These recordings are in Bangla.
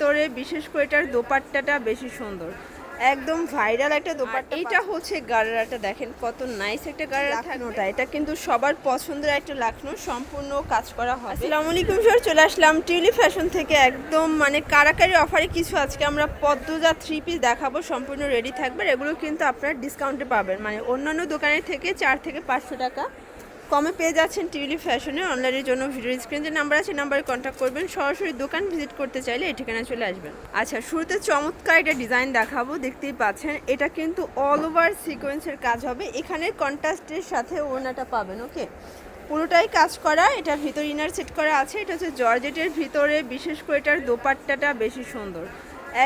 ভিতরে বিশেষ করে এটার দোপাট্টাটা বেশি সুন্দর। একদম ভাইরাল একটা দোপাট্টা এইটা হচ্ছে গারারাটা দেখেন কত নাইস একটা গারারা থাকনোটা এটা কিন্তু সবার পছন্দের একটা লাখনো সম্পূর্ণ কাজ করা হয় আসসালামু আলাইকুম স্যার চলে আসলাম টিউলি ফ্যাশন থেকে। একদম মানে কারাকারি অফারে কিছু আজকে আমরা পদ্মজা থ্রি পিস দেখাবো সম্পূর্ণ রেডি থাকবে। এগুলো কিন্তু আপনারা ডিসকাউন্টে পাবেন। মানে অন্যান্য দোকানের থেকে চার থেকে পাঁচশো টাকা কমে পেয়ে যাচ্ছেন টিউলি ফ্যাশনে। অনলাইনের জন্য ভিডিও স্ক্রিন যে নাম্বার আছে, নাম্বারে কন্ট্যাক্ট করবেন। সরাসরি দোকান ভিজিট করতে চাইলে এই ঠিকানায় চলে আসবেন। আচ্ছা শুরুতে চমৎকার একটা ডিজাইন দেখাবো, দেখতেই পাচ্ছেন। এটা কিন্তু অল ওভার সিকোয়েন্সের কাজ হবে। এখানে কন্ট্রাস্টের সাথে ওড়নাটা পাবেন ওকে পুরোটাই কাজ করা এটার ভিতর ইনার সেট করা আছে। এটা হচ্ছে জর্জেটের ভিতরে, বিশেষ করে এটার দোপাট্টাটা বেশি সুন্দর।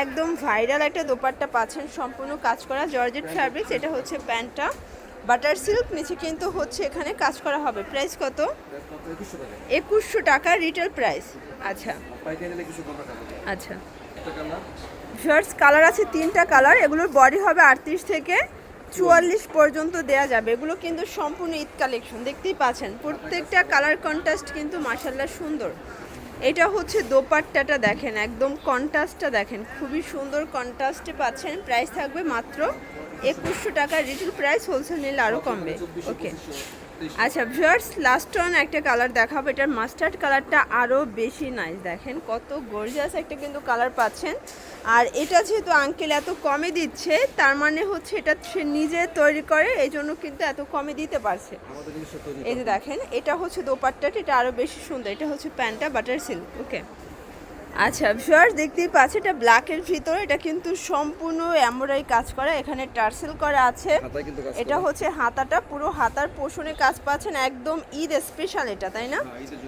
একদম ভাইরাল একটা দোপাট্টা পাচ্ছেন, সম্পূর্ণ কাজ করা জর্জেট ফ্যাব্রিক্স এটা হচ্ছে প্যান্টটা। বাটার সিল্ক নিচে কিন্তু হচ্ছে এখানে কাজ করা হবে। প্রাইস কত? একুশশো টাকা রিটেল প্রাইস আচ্ছা। আচ্ছা। শার্টস কালার আছে তিনটা কালার এগুলোর বডি হবে আটত্রিশ থেকে চুয়াল্লিশ পর্যন্ত দেয়া যাবে। এগুলো কিন্তু সম্পূর্ণ ঈদ কালেকশন দেখতেই পাচ্ছেন। প্রত্যেকটা কালার কন্ট্রাস্ট কিন্তু মার্শাল্লাহ সুন্দর। এটা হচ্ছে দোপাট্টাটা দেখেন, একদম কন্ট্রাস্টটা দেখেন, খুবই সুন্দর কন্ট্রাস্টে পাচ্ছেন। প্রাইস থাকবে মাত্র একুশশো টাকা, রিটেল প্রাইস হোলসেল নিলে আরও কমবে। ওকে। আচ্ছা ভিউয়ার্স লাস্ট ওয়ান একটা কালার দেখাবো। এটার মাস্টার্ড কালারটা আরও বেশি নাইস দেখেন কত গর্জিয়াস একটা কিন্তু কালার পাচ্ছেন। আর এটা যেহেতু আঙ্কেল এত কমে দিচ্ছে তার মানে হচ্ছে এটা সে নিজে তৈরি করে এই জন্য কিন্তু এত কমে দিতে পারছে। এই যে দেখেন এটা হচ্ছে দোপাট্টাটা এটা আরও বেশি সুন্দর এটা হচ্ছে প্যান্টটা বাটার সিল্ক ওকে আচ্ছা ভিউয়ার্স দেখতেই পাচ্ছি এটা ব্ল্যাকের ভিতরে এটা কিন্তু সম্পূর্ণ এমব্রয়ডারি কাজ করা এখানে টার্সেল করা আছে। এটা হচ্ছে হাতাটা পুরো হাতার পোষণে কাজ পাচ্ছেন একদম ঈদ স্পেশাল এটা তাই না?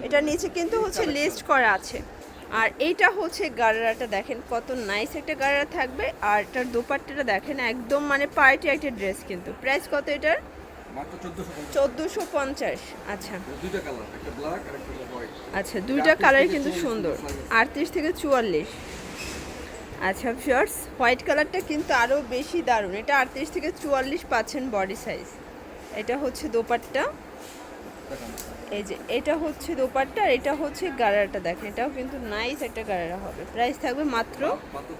এটা নিচে কিন্তু হচ্ছে লিস্ট করা আছে। আর এইটা হচ্ছে গারারাটা দেখেন কত নাইস একটা গারারা থাকবে। আর এটার দোপাট্টাটা দেখেন একদম মানে পার্টি একটা ড্রেস কিন্তু। প্রাইস কত এটার? চোদ্দোশো পঞ্চাশ। আচ্ছা। দুইটা কালার একটা ব্ল্যাক আর একটা আচ্ছা দুইটা কালার কিন্তু সুন্দর। আটত্রিশ থেকে চুয়াল্লিশ। আচ্ছা ফিয়ার্স হোয়াইট কালারটা কিন্তু আরও বেশি দারুণ। এটা আটত্রিশ থেকে চুয়াল্লিশ পাচ্ছেন বডি সাইজ এটা হচ্ছে দোপাট্টা। এই যে এটা হচ্ছে দোপাট্টা আর এটা হচ্ছে গারাটা। দেখেন এটাও কিন্তু নাইস একটা গারারা হবে। প্রাইস থাকবে মাত্র মাত্র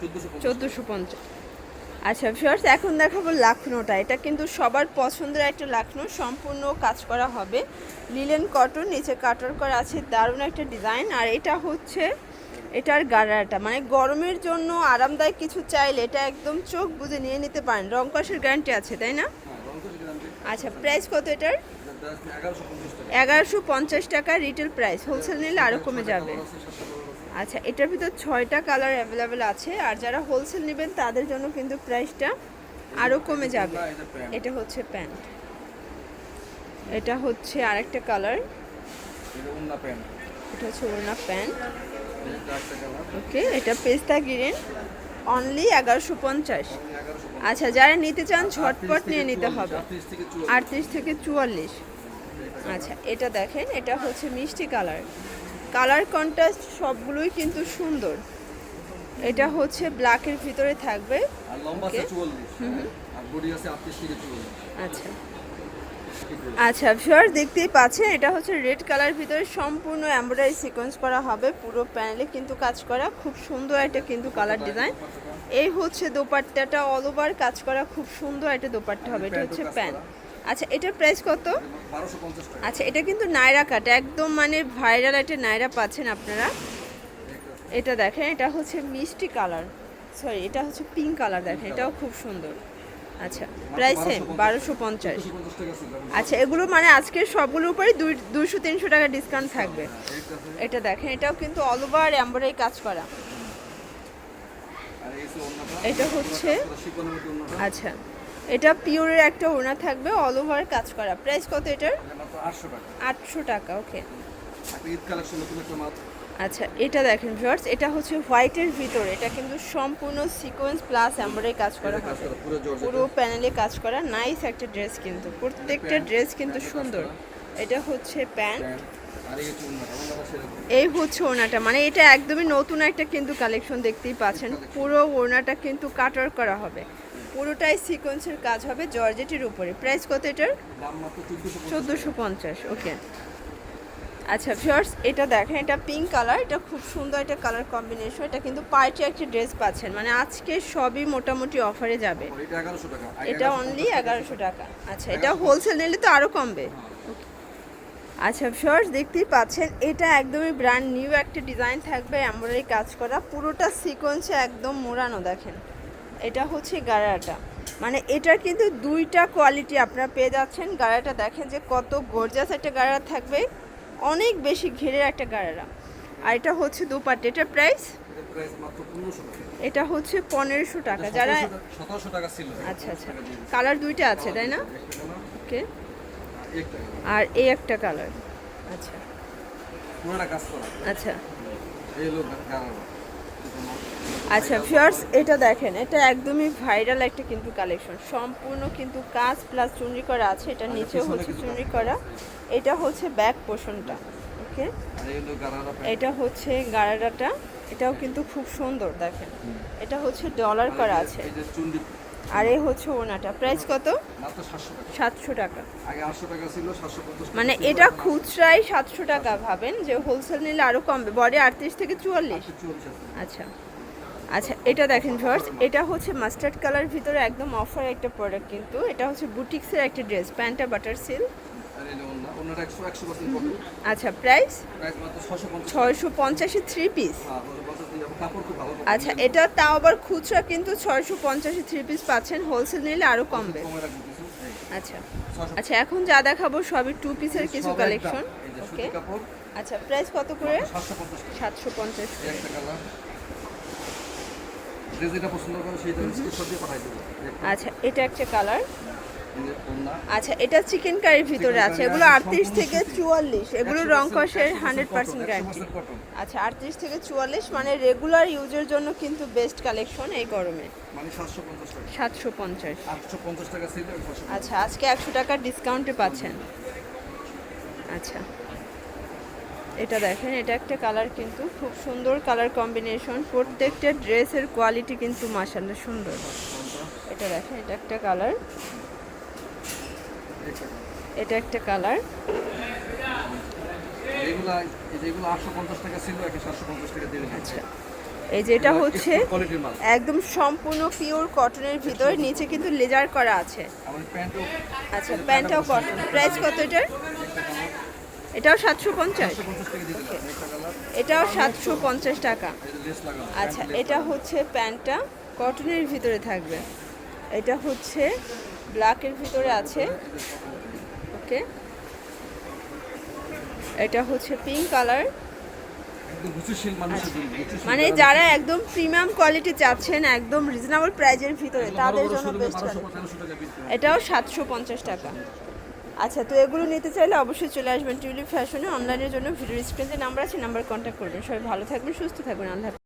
চোদ্দোশো পঞ্চাশ। আচ্ছা ফিয়ার্স এখন দেখাবো লাখনোটা। এটা কিন্তু সবার পছন্দের একটা লাখনো। সম্পূর্ণ কাজ করা হবে। লিলেন কটন নিচে কাটর করা আছে। দারুণ একটা ডিজাইন আর এটা হচ্ছে এটার গাড়াটা। মানে গরমের জন্য আরামদায়ক কিছু চাইলে এটা একদম চোখ বুঝে নিয়ে নিতে পারেন। রং কষের গ্যারান্টি আছে তাই না? হ্যাঁ আচ্ছা প্রাইস কত এটার? এগারোশো পঞ্চাশ টাকা। রিটেল প্রাইস হোলসেল নিলে আরও কমে যাবে। আচ্ছা এটার ভিতর ছয়টা কালার অ্যাভেলেবেল আছে আর যারা হোলসেল নেবেন তাদের জন্য কিন্তু প্রাইসটা আরও কমে যাবে। এটা হচ্ছে প্যান্ট। এটা হচ্ছে আরেকটা কালার এটা হচ্ছে ওড়না প্যান্ট। ওকে এটা পেস্তা গ্রিন। অনলি এগারোশো পঞ্চাশ। আচ্ছা যারা নিতে চান ঝটপট নিয়ে নিতে হবে। আটত্রিশ থেকে চুয়াল্লিশ। আচ্ছা এটা দেখেন এটা হচ্ছে মিষ্টি কালার কালার কন্ট্রাস্ট সবগুলোই কিন্তু সুন্দর। এটা হচ্ছে ব্ল্যাকের ভিতরে থাকবে। আচ্ছা। আচ্ছা ভিউয়ার দেখতেই পাচ্ছেন এটা হচ্ছে রেড কালার ভিতরে সম্পূর্ণ এমব্রয়ডারি সিকোয়েন্স করা হবে পুরো প্যানেলে কিন্তু কাজ করা খুব সুন্দর একটা কিন্তু কালার ডিজাইন এই হচ্ছে দোপাট্টাটা অল ওভার কাজ করা খুব সুন্দর একটা দোপাট্টা হবে এটা হচ্ছে প্যান্ট আচ্ছা এটার প্রাইস কত? আচ্ছা এটা কিন্তু নায়রা কাট একদম মানে ভাইরাল একটা নায়রা পাচ্ছেন আপনারা। এটা দেখেন এটা হচ্ছে মিষ্টি কালার। সরি এটা হচ্ছে পিঙ্ক কালার দেখেন এটাও খুব সুন্দর। আচ্ছা প্রাইস সেম বারোশো পঞ্চাশ। আচ্ছা এগুলো মানে আজকের সবগুলোর উপরে দুই দুশো তিনশো টাকা ডিসকাউন্ট থাকবে। এটা দেখেন এটাও কিন্তু অল ওভার এম্বরাই কাজ করা। এটা হচ্ছে। আচ্ছা। এটা পিওরের একটা ওড়না থাকবে অল ওভার কাজ করা। প্রাইস কত এটার? আটশো টাকা ওকে আচ্ছা এটা দেখেন ভিউয়ার্স এটা হচ্ছে হোয়াইটের ভিতরে। এটা কিন্তু সম্পূর্ণ সিকোয়েন্স প্লাস এমব্রয়ডারি কাজ করা পুরো প্যানেলে কাজ করা। নাইস একটা ড্রেস কিন্তু। প্রত্যেকটা ড্রেস কিন্তু সুন্দর। এটা হচ্ছে প্যান্ট এই হচ্ছে ওড়নাটা। মানে এটা একদমই নতুন একটা কিন্তু কালেকশন দেখতেই পাচ্ছেন। পুরো ওড়নাটা কিন্তু কাটার করা হবে। পুরোটাই সিকোয়েন্সের কাজ হবে জর্জেটের উপরে। প্রাইস কত এটার? চোদ্দশো পঞ্চাশ ওকে আচ্ছা ভিউয়ার্স এটা দেখেন এটা পিঙ্ক কালার এটা খুব সুন্দর একটা কালার কম্বিনেশন এটা কিন্তু পার্টি একটা ড্রেস পাচ্ছেন। মানে আজকে সবই মোটামুটি অফারে যাবে। এটা এগারোশো টাকা আগে এটা 1150 অনলি এগারোশো টাকা। আচ্ছা এটা হোলসেল নিলে তো আরও কমবে। আচ্ছা ভিউয়ার্স দেখতেই পাচ্ছেন এটা একদমই ব্র্যান্ড নিউ একটা ডিজাইন থাকবে এমব্রয়ডারি কাজ করা পুরোটা সিকোয়েন্সে একদম মোড়ানো দেখেন। এটা হচ্ছে গাড়াটা। মানে এটার কিন্তু দুইটা কোয়ালিটি আপনারা পেয়ে যাচ্ছেন। গাড়াটা দেখেন যে কত গর্জাস একটা গাড়া থাকবে। অনেক বেশি ঘেরের একটা গাড়ারা। আর এটা হচ্ছে দুপাট্টা। এটার প্রাইস এটা হচ্ছে পনেরোশো টাকা। যারা আচ্ছা আচ্ছা। কালার দুইটা আছে তাই না? ওকে আর এই একটা কালার আচ্ছা। আচ্ছা। আচ্ছা ফিয়ার্স এটা দেখেন এটা একদমই ভাইরাল একটা কিন্তু কালেকশন সম্পূর্ণ কিন্তু কাজ প্লাস চুনরি করা আছে এটা নিচে হচ্ছে চুনরি করা। এটা হচ্ছে ব্যাক পোষণটা ওকে এটা হচ্ছে গাড়াটা এটাও কিন্তু খুব সুন্দর দেখেন। এটা হচ্ছে ডলার করা আছে। আর এ হচ্ছে ওনাটা প্রাইস কত? সাতশো টাকা। আগে আটশো টাকা ছিল মানে এটা খুচরাই সাতশো টাকা ভাবেন যে হোলসেল নিলে আরও কমবে। বডি আটত্রিশ থেকে চুয়াল্লিশ? আচ্ছা। আচ্ছা এটা দেখেন ফার্স্ট এটা হচ্ছে মাস্টার্ড কালার ভিতরে একদম অফার একটা প্রোডাক্ট কিন্তু। এটা হচ্ছে বুটিক্সের একটা ড্রেস প্যান্টটা বাটার সিল আর এই হলো অন্য অন্যটা একশো একশো পার্সেন্ট কত আচ্ছা প্রাইস ছয়শো পঞ্চাশে। থ্রি পিস আচ্ছা এটা তাও আবার খুচরা কিন্তু ছয়শো পঞ্চাশে থ্রি পিস পাচ্ছেন হোলসেল নিলে আরও কমবে আচ্ছা। আচ্ছা এখন যা দেখাবো সবই টু পিসের কিছু কালেকশন ওকে আচ্ছা প্রাইস কত করে? সাতশো পঞ্চাশ আচ্ছা এটা একটা কালার। আচ্ছা এটা চিকেন কারির ভিতরে আছে। এগুলো আটত্রিশ থেকে চুয়াল্লিশ। এগুলো রং কষের হান্ড্রেড পার্সেন্ট গ্যারান্টি আচ্ছা আটত্রিশ থেকে চুয়াল্লিশ মানে রেগুলার ইউজের জন্য কিন্তু বেস্ট কালেকশন এই গরমে। মানে সাতশো পঞ্চাশ আচ্ছা আজকে একশো টাকার ডিসকাউন্টে পাচ্ছেন। আচ্ছা এটা দেখেন এটা একটা কালার কিন্তু খুব সুন্দর কালার কম্বিনেশন প্রত্যেকটা ড্রেসের কোয়ালিটি কিন্তু মাসাল্লাহ সুন্দর। এটা দেখেন এটা একটা কালার এটা একটা কালার। আচ্ছা। এই যে এটা হচ্ছে একদম সম্পূর্ণ পিওর কটনের ভিতর নিচে কিন্তু লেজার করা আছে। আচ্ছা প্যান্টটাও কটন প্রাইস কত এটার? এটাও সাতশো পঞ্চাশ। এটাও সাতশো পঞ্চাশ টাকা। আচ্ছা এটা হচ্ছে প্যান্টটা কটনের ভিতরে থাকবে। এটা হচ্ছে ব্ল্যাকের ভিতরে আছে। ওকে। এটা হচ্ছে পিঙ্ক কালার গুছিশীল মানে যারা একদম প্রিমিয়াম কোয়ালিটি চাচ্ছেন একদম রিজনেবল প্রাইজের ভিতরে তাদের জন্য বেস্ট হবে। এটাও সাতশো পঞ্চাশ টাকা। আচ্ছা তো এগুলো নিতে চাইলে অবশ্যই চলে আসবেন টিউলিপ ফ্যাশনে। অনলাইনের জন্য ভিডিও স্ক্রিনে নাম্বার আছে নাম্বার কন্ট্যাক্ট করবেন। সবাই ভালো থাকবেন সুস্থ থাকবেন। আল্লাহ।